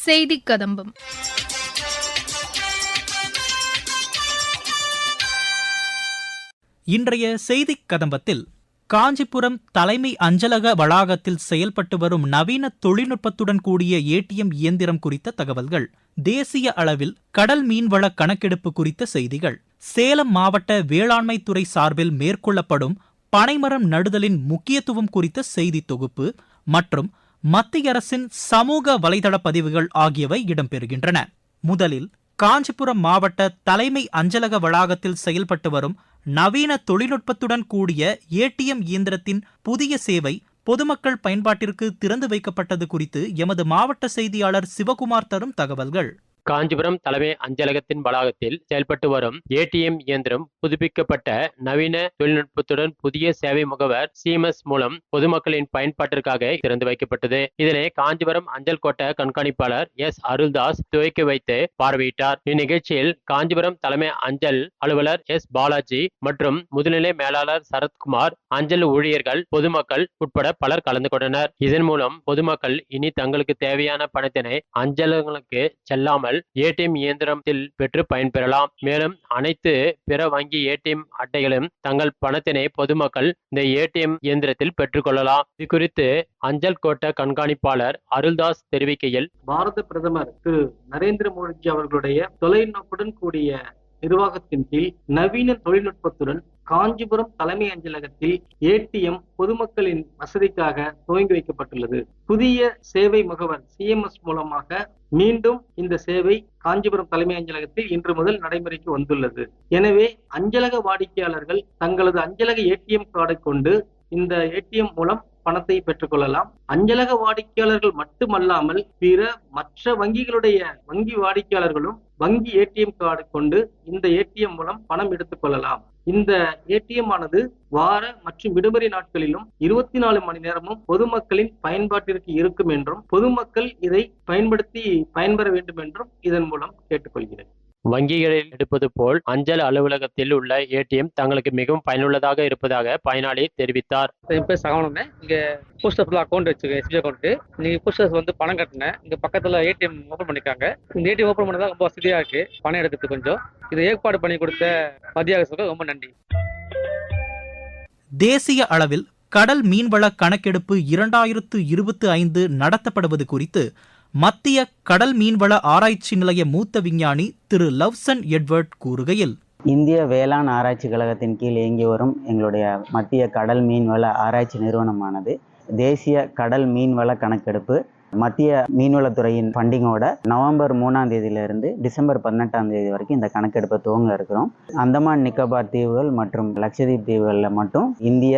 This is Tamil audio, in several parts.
செய்தி கதம்பம் இன்றைய செய்தி கதம்பத்தில் காஞ்சிபுரம் தலைமை அஞ்சலக வளாகத்தில் செயல்பட்டு வரும் நவீன தொழில்நுட்பத்துடன் கூடிய ஏடிஎம் இயந்திரம் குறித்த தகவல்கள் தேசிய அளவில் கடல் மீன்வள கணக்கெடுப்பு குறித்த செய்திகள் சேலம் மாவட்ட வேளாண்மை துறை சார்பில் மேற்கொள்ளப்படும் பனைமரம் நடுதலின் முக்கியத்துவம் குறித்த செய்தி தொகுப்பு மற்றும் மத்திய அரசின் சமூக வலைதள பதிவுகள் ஆகியவை இடம்பெறுகின்றன. முதலில் காஞ்சிபுரம் மாவட்ட தலைமை அஞ்சலக வளாகத்தில் செயல்பட்டு வரும் நவீன தொழில்நுட்பத்துடன் கூடிய ஏடிஎம் இயந்திரத்தின் புதிய சேவை பொதுமக்கள் பயன்பாட்டிற்கு திறந்து வைக்கப்பட்டது குறித்து எமது மாவட்ட செய்தியாளர் சிவகுமார் தரும் தகவல்கள். காஞ்சிபுரம் தலைமை அஞ்சலகத்தின் வளாகத்தில் செயல்பட்டு வரும் ஏடிஎம் இயந்திரம் புதுப்பிக்கப்பட்ட நவீன தொழில்நுட்பத்துடன் புதிய சேவை முகவர் சிஎம்எஸ் மூலம் பொதுமக்களின் பயன்பாட்டிற்காக திறந்து வைக்கப்பட்டது. இதனை காஞ்சிபுரம் அஞ்சல் கோட்ட கண்காணிப்பாளர் எஸ். அருள்தாஸ் துவக்கி வைத்து பார்வையிட்டார். இந்நிகழ்ச்சியில் காஞ்சிபுரம் தலைமை அஞ்சல் அலுவலர் எஸ். பாலாஜி மற்றும் முதுநிலை மேலாளர் சரத்குமார் அஞ்சல் ஊழியர்கள் பொதுமக்கள் உட்பட பலர் கலந்து கொண்டனர். இதன் மூலம் பொதுமக்கள் இனி தங்களுக்கு தேவையான பணத்தினை அஞ்சலகங்களுக்கு செல்லாமல் இல்லாமல் ஏடிஎம் இயந்திரத்தில் பெற்று பயன்பெறலாம். மேலும் அனைத்து பிற வங்கி ஏடிஎம் அட்டைகளும் தங்கள் பணத்தினை பொதுமக்கள் இந்த ஏடிஎம் இயந்திரத்தில் பெற்றுக்கொள்ளலாம். இது குறித்து அஞ்சல் கோட்ட கண்காணிப்பாளர் அருள்தாஸ் தெரிவிக்கையில் பாரத பிரதமர் திரு. நரேந்திர மோடிஜி அவர்களுடைய தொலைநோக்குடன் கூடிய நிர்வாகத்தின் கீழ் நவீன தொழில்நுட்பத்துடன் காஞ்சிபுரம் தலைமை அஞ்சலகத்தில் ஏடிஎம் பொதுமக்களின் வசதிக்காக துவங்கி வைக்கப்பட்டுள்ளது. புதிய சேவை முகவர் சிஎம்எஸ் மூலமாக மீண்டும் இந்த சேவை காஞ்சிபுரம் தலைமை அஞ்சலகத்தில் இன்று முதல் நடைமுறைக்கு வந்துள்ளது. எனவே அஞ்சலக வாடிக்கையாளர்கள் தங்களது அஞ்சலக ஏடிஎம் கார்டை கொண்டு இந்த ஏடிஎம் மூலம் பணத்தை பெற்றுக்கொள்ளலாம். அஞ்சலக வாடிக்கையாளர்கள் மட்டுமல்லாமல் பிற மற்ற வங்கிகளுடைய வங்கி வாடிக்கையாளர்களும் வங்கி ஏடிஎம் கார்டு கொண்டு இந்த ஏடிஎம் மூலம் பணம் எடுத்துக்கொள்ளலாம். இந்த ஏடிஎம் ஆனது வார மற்றும் விடுமுறை நாட்களிலும் இருபத்தி நாலு மணி நேரமும் பொதுமக்களின் பயன்பாட்டிற்கு இருக்கும் என்றும் பொதுமக்கள் இதை பயன்படுத்தி பயன்பெற வேண்டும் என்றும் இதன் மூலம் கேட்டுக்கொள்கிறேன். வங்கிகளில் எடுப்பது போல் அஞ்சல் அலுவலகத்தில் உள்ள ஏடிஎம் தங்களுக்கு மிகவும் பயனுள்ளதாக இருப்பதாக பயனாளி தெரிவித்தார். என் பேர் சகவனமே இங்கே போஸ்ட் ஆஃபீஸில் அக்கௌண்ட் வச்சுருக்கேன் எஸ்பிஐ அக்கௌண்ட்டு நீங்கள் போஸ்ட் ஆஃபீஸ் வந்து பணம் கட்டினேன் இங்கே பக்கத்தில் ஏடிஎம் ஓப்பன் பண்ணியிருக்காங்க இந்த ஏடிஎம் ஓப்பன் பண்ணதான் ரொம்ப வசதியாக இருக்குது பணம் எடுக்கிறதுக்கு கொஞ்சம். இதை ஏற்பாடு பண்ணி கொடுத்த மத்திய அரசுக்கு ரொம்ப நன்றி. தேசிய அளவில் கடல் மீன்வள கணக்கெடுப்பு இரண்டாயிரத்து இருபத்தி ஐந்து நடத்தப்படுவது குறித்து மத்திய கடல் மீன்வள ஆராய்ச்சி நிலைய மூத்த விஞ்ஞானி திரு லவ்சன் எட்வர்ட் கூறுகையில் இந்திய வேளாண் ஆராய்ச்சி கழகத்தின் கீழ் இயங்கி வரும் எங்களுடைய மத்திய கடல் மீன்வள ஆராய்ச்சி நிறுவனமானது தேசிய கடல் மீன்வள கணக்கெடுப்பு மத்திய மீன்வளத்துறையின் ஃபண்டிங்கோட நவம்பர் மூணாம் தேதியிலிருந்து டிசம்பர் பதினெட்டாம் தேதி வரைக்கும் இந்த கணக்கெடுப்பை துவங்க இருக்கிறோம். அந்தமான் நிக்கோபார் தீவுகள் மற்றும் லட்சதீப் தீவுகளில் மட்டும் இந்திய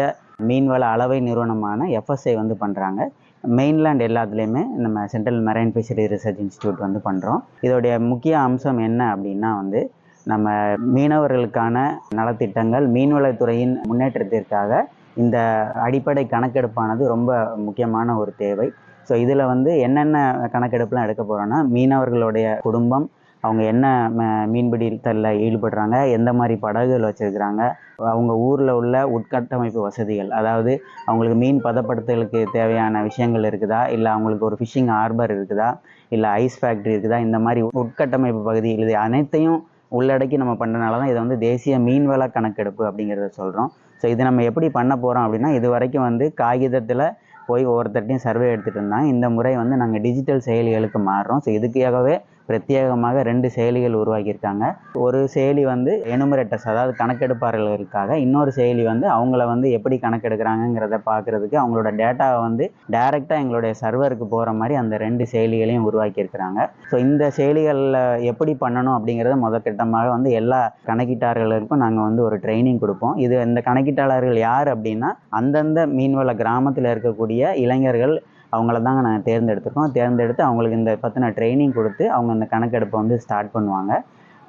மீன்வள அளவை நிறுவனமான எஃப்எஸ்ஐ வந்து பண்ணுறாங்க மெயின்லேண்ட் எல்லாத்துலேயுமே நம்ம central marine fishery research institute வந்து பண்ணுறோம் இதோடைய முக்கிய அம்சம் என்ன அப்படின்னா வந்து நம்ம மீனவர்களுக்கான நலத்திட்டங்கள் மீன்வளத்துறையின் முன்னேற்றத்திற்காக இந்த அடிப்படை கணக்கெடுப்பானது ரொம்ப முக்கியமான ஒரு தேவை. ஸோ இதில் வந்து என்னென்ன கணக்கெடுப்புலாம் எடுக்க போகிறோன்னா மீனவர்களுடைய குடும்பம் அவங்க என்ன ம- மீன்பிடித்தலில் ஈடுபடுறாங்க எந்த மாதிரி படகுகள் வச்சுருக்கிறாங்க அவங்க ஊரில் உள்ள உட்கட்டமைப்பு வசதிகள் அதாவது அவங்களுக்கு மீன் பதப்படுத்தலுக்கு தேவையான விஷயங்கள் இருக்குதா இல்லை அவங்களுக்கு ஒரு ஃபிஷிங் ஹார்பர் இருக்குதா இல்லை ஐஸ் ஃபேக்ட்ரி இருக்குதா இந்த மாதிரி உட்கட்டமைப்பு பகுதிகள் இது அனைத்தையும் உள்ளடக்கி நம்ம பண்ணுறனால தான் இதை வந்து தேசிய மீன்வள கணக்கெடுப்பு அப்படிங்கிறத சொல்கிறோம் ஸோ இது நம்ம எப்படி பண்ண போகிறோம் அப்படின்னா இது வரைக்கும் வந்து காகிதத்தில் போய் ஒவ்வொருத்தர்ட்டையும் சர்வே எடுத்துகிட்டு இருந்தாங்க. இந்த முறை வந்து நாங்கள் டிஜிட்டல் செயலிகளுக்கு மாறுறோம். ஸோ இதுக்காகவே பிரத்யேகமாக ரெண்டு செயலிகள் உருவாக்கியிருக்காங்க. ஒரு செயலி வந்து எனுமரேட்டர்ஸ் அதாவது கணக்கெடுப்பாளர்களுக்காக இன்னொரு செயலி வந்து அவங்கள வந்து எப்படி கணக்கெடுக்கிறாங்கங்கிறத பார்க்குறதுக்கு அவங்களோட டேட்டாவை வந்து டைரெக்டாக எங்களுடைய சர்வருக்கு போகிற மாதிரி அந்த ரெண்டு செயலிகளையும் உருவாக்கியிருக்கிறாங்க. ஸோ இந்த செயலிகளில் எப்படி பண்ணணும் அப்படிங்கிறத முதற்கட்டமாக வந்து எல்லா கணக்கீட்டாளர்களுக்கும் நாங்கள் வந்து ஒரு ட்ரைனிங் கொடுப்போம். இது இந்த கணக்கீட்டாளர்கள் யார் அப்படின்னா அந்தந்த மீன்வள கிராமத்தில் இருக்கக்கூடிய இளைஞர்கள் அவங்கள தாங்க நாங்கள் தேர்ந்தெடுத்துருக்கோம். தேர்ந்தெடுத்து அவங்களுக்கு இந்த பற்றின ட்ரைனிங் கொடுத்து அவங்க இந்த கணக்கெடுப்பை வந்து ஸ்டார்ட் பண்ணுவாங்க.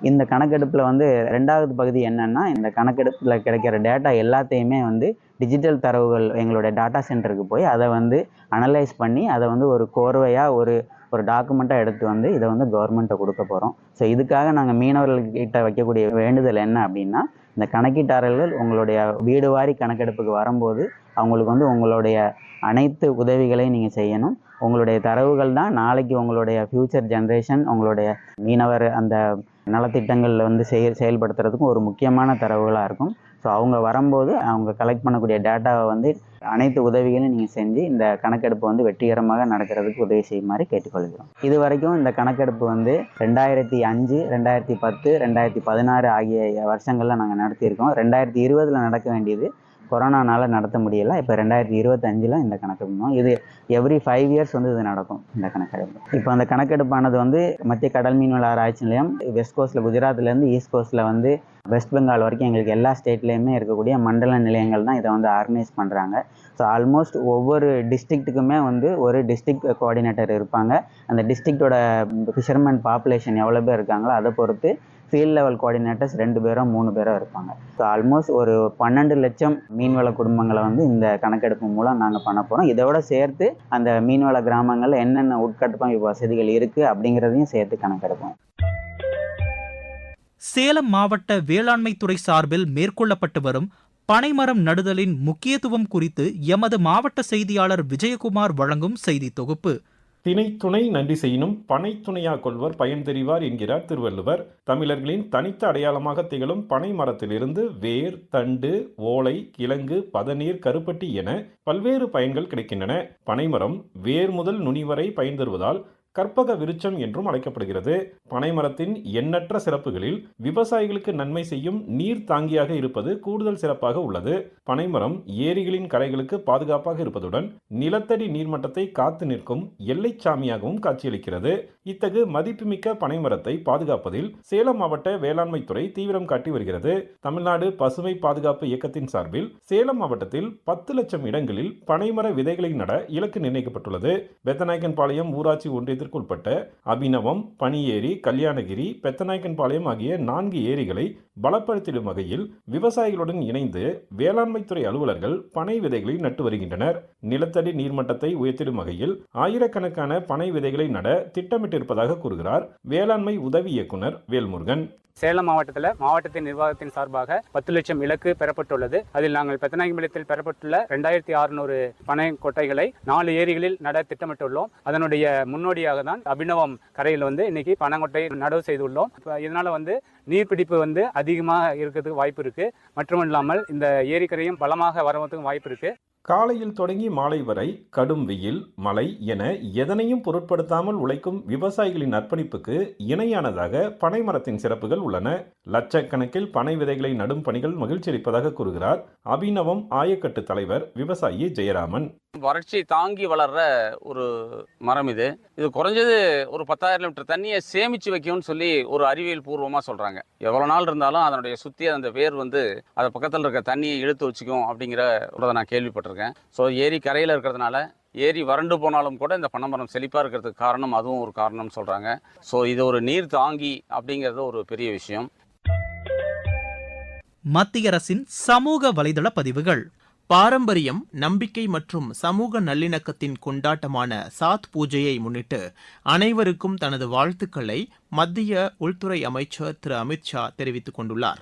இந்த கணக்கெடுப்பில் வந்து ரெண்டாவது பகுதி என்னென்னா இந்த கணக்கெடுப்பில் கிடைக்கிற டேட்டா எல்லாத்தையுமே வந்து டிஜிட்டல் தரவுகள் எங்களுடைய டாட்டா சென்டருக்கு போய் அதை வந்து அனலைஸ் பண்ணி அதை வந்து ஒரு கோர்வையாக ஒரு ஒரு டாக்குமெண்ட்டாக எடுத்து வந்து இதை வந்து கவர்மெண்ட்டை கொடுக்க போகிறோம் ஸோ இதுக்காக நாங்கள் மீனவர்கள்கிட்ட வைக்கக்கூடிய வேண்டுதல் என்ன அப்படின்னா இந்த கணக்கீட்டாளர்கள் உங்களுடைய வீடு வாரி கணக்கெடுப்புக்கு வரும்போது அவங்களுக்கு வந்து உங்களுடைய அனைத்து உதவிகளையும் நீங்கள் செய்யணும். உங்களுடைய தரவுகள் தான் நாளைக்கு உங்களுடைய ஃப்யூச்சர் ஜென்ரேஷன் உங்களுடைய மீனவர் அந்த நலத்திட்டங்களில் வந்து செயல் செயல்படுத்துறதுக்கும் ஒரு முக்கியமான தரவுகளாக இருக்கும். ஸோ அவங்க வரும்போது அவங்க கலெக்ட் பண்ணக்கூடிய டேட்டாவை வந்து அனைத்து உதவிகளையும் நீங்கள் செஞ்சு இந்த கணக்கெடுப்பு வந்து வெற்றிகரமாக நடக்கிறதுக்கு உதவி செய்யுமாறு கேட்டுக்கொள்கிறோம். இது வரைக்கும் இந்த கணக்கெடுப்பு வந்து ரெண்டாயிரத்தி அஞ்சு ரெண்டாயிரத்தி பத்து ரெண்டாயிரத்தி பதினாறு ஆகிய வருஷங்களில் நாங்கள் நடத்தியிருக்கோம். ரெண்டாயிரத்தி இருபதில் நடக்க வேண்டியது கொரோனானால நடத்த முடியல. இப்போ ரெண்டாயிரத்தி இருபத்தஞ்சில் இந்த கணக்கெடுப்போம் இது எவ்ரி ஃபைவ் இயர்ஸ் வந்து இது நடக்கும் இந்த கணக்கெடுப்பு இப்போ அந்த கணக்கெடுப்பானது வந்து மத்திய கடல் மீன்வள ஆராய்ச்சி நிலையம் வெஸ்ட் கோஸ்ட்டில் குஜராத்லேருந்து ஈஸ்ட் கோஸ்ட்டில் வந்து வெஸ்ட் பெங்கால் வரைக்கும் எங்களுக்கு எல்லா ஸ்டேட்லேயுமே இருக்கக்கூடிய மண்டல நிலையங்கள் தான் இதை வந்து ஆர்கனைஸ் பண்ணுறாங்க ஸோ ஆல்மோஸ்ட் ஒவ்வொரு டிஸ்ட்ரிக்ட்டுக்குமே வந்து ஒரு டிஸ்ட்ரிக்ட் கோஆர்டினேட்டர் இருப்பாங்க. அந்த டிஸ்ட்ரிக்டோட ஃபிஷர்மேன் பாப்புலேஷன் எவ்வளோ பேர் இருக்காங்களோ அதை பொறுத்து ஃபீல்ட் லெவல் கோஆர்டினேட்டர்ஸ் ரெண்டு பேரோ மூணு பேரோ இருப்பாங்க. ஸோ ஆல்மோஸ்ட் ஒரு பன்னெண்டு லட்சம் மீன்வள குடும்பங்களை வந்து இந்த கணக்கெடுப்பு மூலம் நாங்கள் பண்ண போகிறோம் இதோட சேர்த்து அந்த மீன்வள கிராமங்களில் என்னென்ன உட்கட்டமைப்பு வசதிகள் இருக்குது அப்படிங்கிறதையும் சேர்த்து கணக்கெடுப்போம். சேலம் மாவட்ட வேளாண்மை துறை சார்பில் மேற்கொள்ளப்பட்டு வரும் பனைமரம் நடுதலின் முக்கியத்துவம் குறித்து எமது மாவட்ட செய்தியாளர் விஜயகுமார் வழங்கும் செய்தி தொகுப்பு. திணைத்துணை நன்றி செய்யினும் பனை கொள்வர் பயன் தெரிவார் என்கிறார் திருவள்ளுவர். தமிழர்களின் தனித்த அடையாளமாக திகழும் பனை மரத்திலிருந்து வேர் தண்டு ஓலை கிழங்கு பதநீர் கருப்பட்டி என பல்வேறு பயன்கள் கிடைக்கின்றன. பனைமரம் வேர் முதல் நுனி வரை பயன் தருவதால் கற்பக விருட்சம் என்றும் அழைக்கப்படுகிறது. பனைமரத்தின் எண்ணற்ற சிறப்புகளில் விவசாயிகளுக்கு நன்மை செய்யும் நீர் தாங்கியாக இருப்பது கூடுதல் சிறப்பாக உள்ளது. பனைமரம் ஏரிகளின் கரைகளுக்கு பாதுகாப்பாக இருப்பதுடன் நிலத்தடி நீர்மட்டத்தை காத்து நிற்கும் எல்லைச்சாமியாகவும் காட்சியளிக்கிறது. இத்தகு மதிப்புமிக்க பனைமரத்தை பாதுகாப்பதில் சேலம் மாவட்ட வேளாண்மை துறை தீவிரம் காட்டி வருகிறது. தமிழ்நாடு பசுமை பாதுகாப்பு இயக்கத்தின் சார்பில் சேலம் மாவட்டத்தில் பத்து லட்சம் இடங்களில் பனைமர விதைகளை நட இலக்கு நிர்ணயிக்கப்பட்டுள்ளது. பெத்தநாயக்கன்பாளையம் ஊராட்சி ஒன்றியத்தில் ஒன்றியத்திற்குட்பட்ட அபிநவம் பனியேரி கல்யாணகிரி பெத்தநாயக்கன்பாளையம் ஆகிய நான்கு ஏரிகளை பலப்படுத்திடும் வகையில் விவசாயிகளுடன் இணைந்து வேளாண்மைத்துறை அலுவலர்கள் பனை விதைகளை நட்டு வருகின்றனர். நிலத்தடி நீர்மட்டத்தை உயர்த்திடும் வகையில் ஆயிரக்கணக்கான பனை விதைகளை நட திட்டமிட்டிருப்பதாக கூறுகிறார் வேளாண்மை உதவி இயக்குனர் வேல்முருகன். சேலம் மாவட்டத்தில் மாவட்டத்தின் நிர்வாகத்தின் சார்பாக பத்து லட்சம் இலக்கு பெறப்பட்டுள்ளது. அதில் நாங்கள் பெத்தநாயகம்பாளையத்தில் பெறப்பட்டுள்ள ரெண்டாயிரத்தி அறுநூறு பனை கொட்டைகளை நாலு ஏரிகளில் நட திட்டமிட்டுள்ளோம். அதனுடைய முன்னோடியாக தான் அபிநவம் கரையில் வந்து இன்னைக்கு பனங்கொட்டை நடவு செய்துள்ளோம். இப்ப இதனால வந்து நீர்பிடிப்பு வந்து அதிகமாக இருக்கிறதுக்கு வாய்ப்பு இருக்கு. மற்றும் இல்லாமல் இந்த ஏரிக்கரையும் பலமாக வரவதுக்கும் வாய்ப்பு இருக்கு. காலையில் தொடங்கி மாலை வரை கடும் வெயில் மழை என எதனையும் பொருட்படுத்தாமல் உழைக்கும் விவசாயிகளின் அர்ப்பணிப்புக்கு இணையானதாக பனை மரத்தின் சிறப்புகள் உள்ளன. லட்சக்கணக்கில் பனை விதைகளை நடும் பணிகள் மகிழ்ச்சியளிப்பதாக கூறுகிறார் அபிநவம் ஆயக்கட்டு தலைவர் விவசாயி ஜெயராமன். வறட்சி தாங்கி வளர்ற ஒரு மரம் இது. இது குறைஞ்சது ஒரு பத்தாயிரம் லிட்டர் தண்ணியை சேமிச்சு வைக்கும்னு சொல்லி ஒரு அறிவியல் பூர்வமாக சொல்கிறாங்க எவ்வளோ நாள் இருந்தாலும் அதனுடைய சுற்றி அந்த வேர் வந்து அது பக்கத்தில் இருக்க தண்ணியை இழுத்து வச்சுக்கும் அப்படிங்கிற ஒரு நான் கேள்விப்பட்டிருக்கேன். ஸோ ஏரி கரையில் இருக்கிறதுனால ஏரி வறண்டு போனாலும் கூட இந்த பனைமரம் செழிப்பாக இருக்கிறதுக்கு காரணம் அதுவும் ஒரு காரணம்னு சொல்கிறாங்க ஸோ இது ஒரு நீர் தாங்கி அப்படிங்கிறது ஒரு பெரிய விஷயம். மத்திய அரசின் சமூக வலைதள பதிவுகள். பாரம்பரியம் நம்பிக்கை மற்றும் சமூக நல்லிணக்கத்தின் கொண்டாட்டமான சாத் பூஜையை முன்னிட்டு அனைவருக்கும் தனது வாழ்த்துக்களை மத்திய உள்துறை அமைச்சர் திரு. அமித்ஷா தெரிவித்துக் கொண்டுள்ளார்.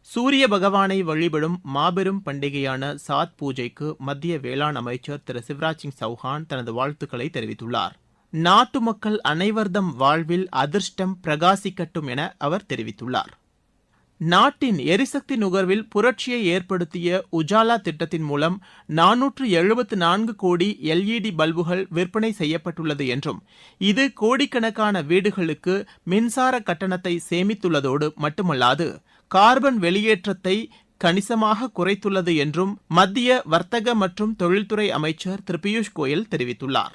சூரிய பகவானை வழிபடும் மாபெரும் பண்டிகையான சாத் பூஜைக்கு மத்திய வேளாண் அமைச்சர் திரு. சிவராஜ் சிங் சௌஹான் தனது வாழ்த்துக்களை தெரிவித்துள்ளார். நாட்டு மக்கள் அனைவர்தம் வாழ்வில் அதிர்ஷ்டம் பிரகாசிக்கட்டும் என அவர் தெரிவித்துள்ளார். நாட்டின் எரிசக்தி நுகர்வில் புரட்சியை ஏற்படுத்திய உஜாலா திட்டத்தின் மூலம் நானூற்று எழுபத்து நான்கு கோடி எல்இடி பல்புகள் விற்பனை செய்யப்பட்டுள்ளது என்றும் இது கோடிக்கணக்கான வீடுகளுக்கு மின்சார கட்டணத்தை சேமித்துள்ளதோடு மட்டுமல்லாது கார்பன் வெளியேற்றத்தை கணிசமாக குறைத்துள்ளது என்றும் மத்திய வர்த்தக மற்றும் தொழில்துறை அமைச்சர் திரு பியூஷ் கோயல் தெரிவித்துள்ளார்.